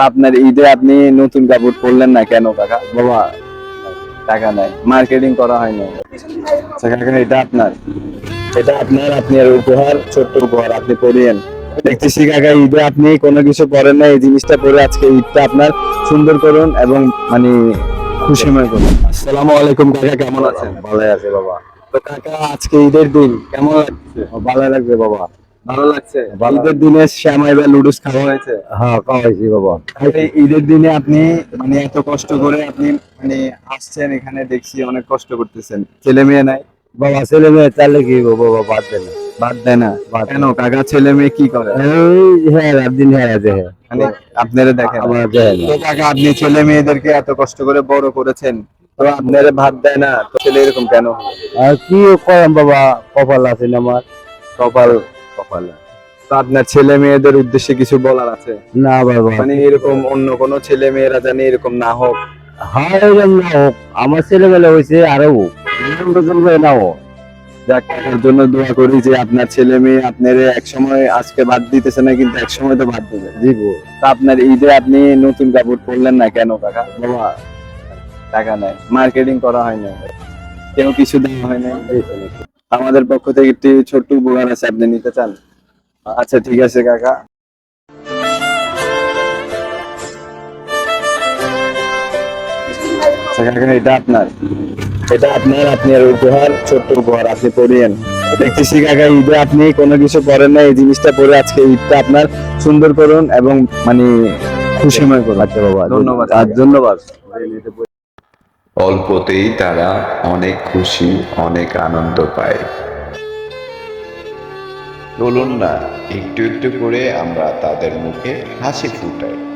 তা আপনার ঈদে আপনি নতুন কাপড় পরলেন না কেন কাকা? বাবা টাকা নাই। মার্কেটিং করা হয় না আচ্ছা এটা আপনার। এটা আপনার আপনার উপহার ছোট্ট উপহার আপনি পরিয়েন। দেখতেছি কাকা ঈদে আপনি কোনো কিছু পরেন না। এই জিনিসটা পরে আজকে ঈদটা আপনার সুন্দর করুন এবং মানে খুশিময় করুন। আসসালামু আলাইকুম কাকা কেমন আছেন? ভালো আছে বাবা। তো কাকা আজকে ঈদের দিন কেমন লাগছে? ভালো লাগবে বাবা। ভালো লাগছে? ভালো। ঈদের দিনে শ্যামাই বা লুডুস খাওয়া হয়েছে? হ্যাঁ খাওয়াইছি বাবা। ঈদের দিনে আপনি মানে এত কষ্ট করে আপনি মানে আসছেন এখানে দেখছি অনেক কষ্ট করতেছেন। ছেলে মেয়ে নাই? বাবা ছেলে মেয়ে চালে কি বাবা বাদ দেন। বাদ দেয় না? কেন? কাকা ছেলে মেয়ে কি করে? এই হ্যাঁ রাত দিন হ্যাঁ হ্যাঁ। মানে আপনারা দেখেন কাকা আপনি ছেলে মেয়েদেরকে এত কষ্ট করে বড় করেছেন তো আপনারা ভাত দেয় না? তো ছেলে এরকম কেন? কি করেন বাবা? কপাল আছে না আমার। কপাল কপাল। তো আপনার ছেলে মেয়েদের উদ্দেশ্যে কিছু বলার আছে? না বাবা। মানে এরকম অন্য কোনো ছেলে মেয়েরা জানি এরকম না হোক। হ্যাঁ এরকম না হোক। আমার ছেলেবেলা হয়েছে আরও না হোক যাক এর জন্য দোয়া করি যে আপনার ছেলে মেয়ে আপনার এক সময় আজকে বাদ দিতেছে না কিন্তু এক সময় তো বাদ দিবে। দিব তা আপনার ঈদে আপনি নতুন কাপড় পরলেন না কেন কাকা? বাবা। টাকা নাই। মার্কেটিং করা হয় না কেউ কিছু দেওয়া হয় না আমাদের পক্ষ থেকে একটি ছোট্ট উপহার আছে আপনি নিতে চান? আচ্ছা ঠিক আছে কাকা। আচ্ছা এটা আপনার। এটা আপনার আপনার উপহার ছোট্ট উপহার আপনি পরিয়েন দেখতেছি কাকা ঈদে আপনি কোনো কিছু পরেন না এই জিনিসটা পরে আজকে ঈদটা আপনার সুন্দর করুন এবং মানে খুশিময় করুন। আচ্ছা বাবা ধন্যবাদ। আর ধন্যবাদ। অল্পতেই তারা অনেক খুশি, অনেক আনন্দ পায়। চলুন না, একটু একটু করে আমরা তাদের মুখে হাসি ফুটাই।